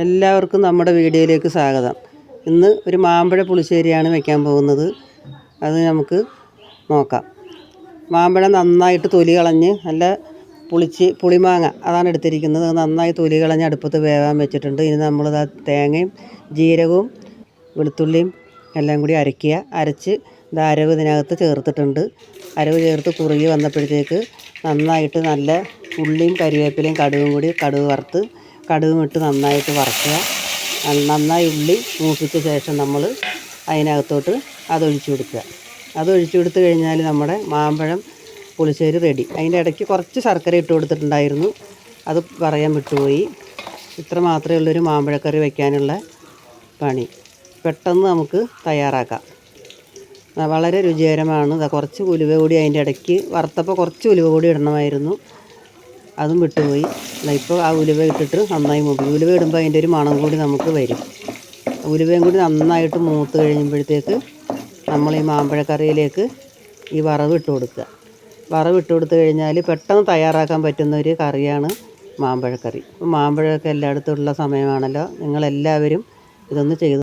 എല്ലാവർക്കും നമ്മുടെ വീഡിയോയിലേക്ക് സ്വാഗതം. ഇന്ന് ഒരു മാമ്പഴ പുളിശ്ശേരിയാണ് വെക്കാൻ പോകുന്നത്. അത് നമുക്ക് നോക്കാം. മാമ്പഴം നന്നായിട്ട് തൊലി കളഞ്ഞ് നല്ല പുളിച്ച് പുളിമാങ്ങ അതാണ് എടുത്തിരിക്കുന്നത്. നന്നായി തൊലി കളഞ്ഞ് അടുപ്പത്ത് വേവാൻ വെച്ചിട്ടുണ്ട്. ഇനി നമ്മളിത് തേങ്ങയും ജീരകവും വെളുത്തുള്ളിയും എല്ലാം കൂടി അരയ്ക്കുക അരച്ച് ഇത് അരവ് ഇതിനകത്ത് ചേർത്തിട്ടുണ്ട്. അരവ് ചേർത്ത് കുറുകി വന്നപ്പോഴത്തേക്ക് നന്നായിട്ട് നല്ല ഉള്ളിയും കരിവേപ്പിലയും കടുകും കൂടി കടുക് വറുത്ത് കടുകും ഇട്ട് നന്നായിട്ട് വറക്കുക. നന്ന- നന്നായി ഉള്ളി മൂപ്പിച്ച ശേഷം നമ്മൾ അതിനകത്തോട്ട് അതൊഴിച്ചു കൊടുക്കുക. അതൊഴിച്ചു കൊടുത്തു കഴിഞ്ഞാൽ നമ്മുടെ മാമ്പഴം പുളിശ്ശേരി റെഡി അതിന്റെ ഇടയ്ക്ക് കുറച്ച് ശർക്കര ഇട്ട് കൊടുത്തിട്ടുണ്ടായിരുന്നു. അത് പറയാൻ വിട്ടുപോയി. ഇത്ര മാത്രമേ ഉള്ളൊരു മാമ്പഴക്കറി വയ്ക്കാനുള്ള പണി. പെട്ടെന്ന് നമുക്ക് തയ്യാറാക്കാം. വളരെ രുചികരമാണ്. കുറച്ച് ഉലുവ കൂടി അതിന്റെ ഇടയ്ക്ക് വറുത്തപ്പോൾ കുറച്ച് ഉലുവ കൂടി ഇടണമായിരുന്നു. അതും വിട്ടുപോയി. ഇപ്പോൾ ആ ഉലുവ ഇട്ടിട്ട് നന്നായി മൂപ്പി ഉലുവ ഇടുമ്പോൾ അതിന്റെ ഒരു മണം കൂടി നമുക്ക് വരും. ഉലുവയും കൂടി നന്നായിട്ട് മൂത്ത് കഴിയുമ്പോഴത്തേക്ക് നമ്മൾ ഈ മാമ്പഴക്കറിയിലേക്ക് ഈ വറവ് ഇട്ട് കൊടുക്കുക. വറവ് ഇട്ട് കൊടുത്തു കഴിഞ്ഞാൽ പെട്ടെന്ന് തയ്യാറാക്കാൻ പറ്റുന്ന ഒരു കറിയാണ് മാമ്പഴക്കറി. മാമ്പഴമൊക്കെ എല്ലായിടത്തും ഉള്ള സമയമാണല്ലോ. നിങ്ങളെല്ലാവരും ഇതൊന്ന് ചെയ്ത്